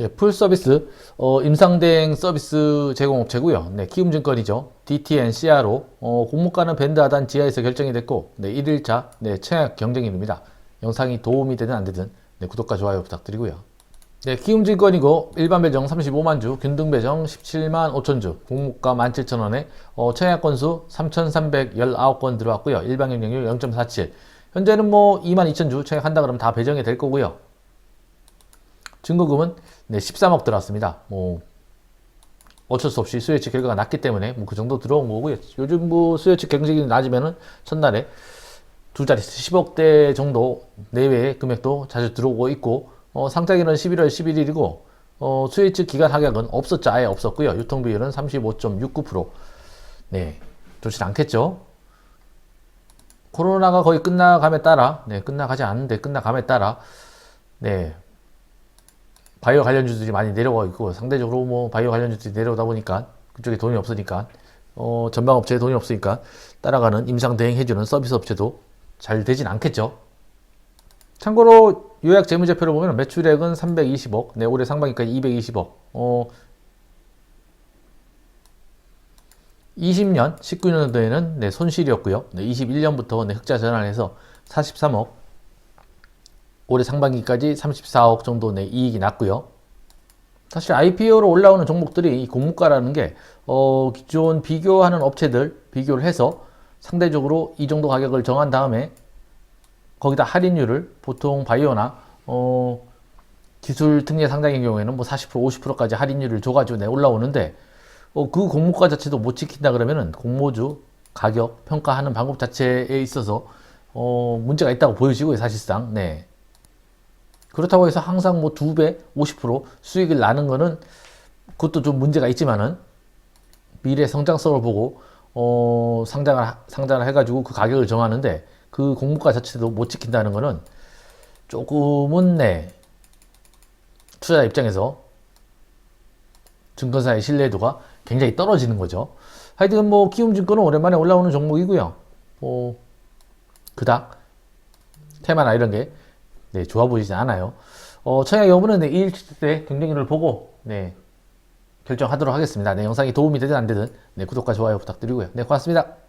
예, 풀 서비스, 어, 임상대행 서비스 제공업체고요. 네, 키움증권이죠. DTN, CRO, 어, 공모가는 밴드 하단 지하에서 결정이 됐고, 네, 1일차, 네, 청약 경쟁인입니다. 영상이 도움이 되든 안 되든, 네, 구독과 좋아요 부탁드리고요. 네, 키움증권이고, 일반 배정 35만 주, 균등 배정 17만 5천 주, 공모가 17,000원에, 어, 청약 건수 3,319건 들어왔고요. 일반 경쟁률 0.47. 현재는 뭐 2만 2천 주 청약한다 그러면 다 배정이 될 거고요. 증거금은 네, 13억 들어왔습니다. 뭐 어쩔 수 없이 수요 측 결과가 낮기 때문에 뭐 그 정도 들어온 거고요. 요즘 뭐 수요 측 경쟁이 낮으면은 첫날에 두 자리 10억대 정도 내외의 금액도 자주 들어오고 있고 어, 상장일은 11월 11일이고 어, 수요 측 기간 하격은 없었죠. 아예 없었고요. 유통 비율은 35.69%. 네, 좋지 않겠죠. 코로나가 거의 끝나감에 따라, 네, 끝나가지 않는데 끝나감에 따라, 네, 바이오 관련주들이 많이 내려가고 있고 상대적으로 뭐 바이오 관련주들이 내려오다 보니까 그쪽에 돈이 없으니까 어 전방 업체에 돈이 없으니까 따라가는 임상 대행 해주는 서비스 업체도 잘 되진 않겠죠. 참고로 요약 재무제표를 보면 매출액은 320억, 네 올해 상반기까지 220억. 어 20년 19년도에는 네 손실이었고요. 네 21년부터 네 흑자 전환해서 43억, 올해 상반기까지 34억 정도 내 이익이 났고요. 사실 IPO로 올라오는 종목들이 이 공모가라는 게 어, 기존 비교하는 업체들 비교를 해서 상대적으로 이 정도 가격을 정한 다음에 거기다 할인율을 보통 바이오나 어, 기술 특례 상장의 경우에는 뭐 40% 50%까지 할인율을 줘가지고 내 올라오는데 어, 그 공모가 자체도 못 지킨다 그러면은 공모주 가격 평가하는 방법 자체에 있어서 어, 문제가 있다고 보여지고요 사실상 네. 그렇다고 해서 항상 뭐 두 배, 50% 수익을 나는 거는 그것도 좀 문제가 있지만은 미래 성장성을 보고 어 상장을 상장을 해가지고 그 가격을 정하는데 그 공모가 자체도 못 지킨다는 거는 조금은 네 투자 입장에서 증권사의 신뢰도가 굉장히 떨어지는 거죠. 하여튼 뭐 키움증권은 오랜만에 올라오는 종목이고요. 뭐 그닥 테마나 이런 게 네, 좋아 보이지 않아요. 어, 청약 여부는 네, 2일 때 경쟁률을 보고 네, 결정하도록 하겠습니다. 네, 영상이 도움이 되든 안 되든 네, 구독과 좋아요 부탁드리고요. 네, 고맙습니다.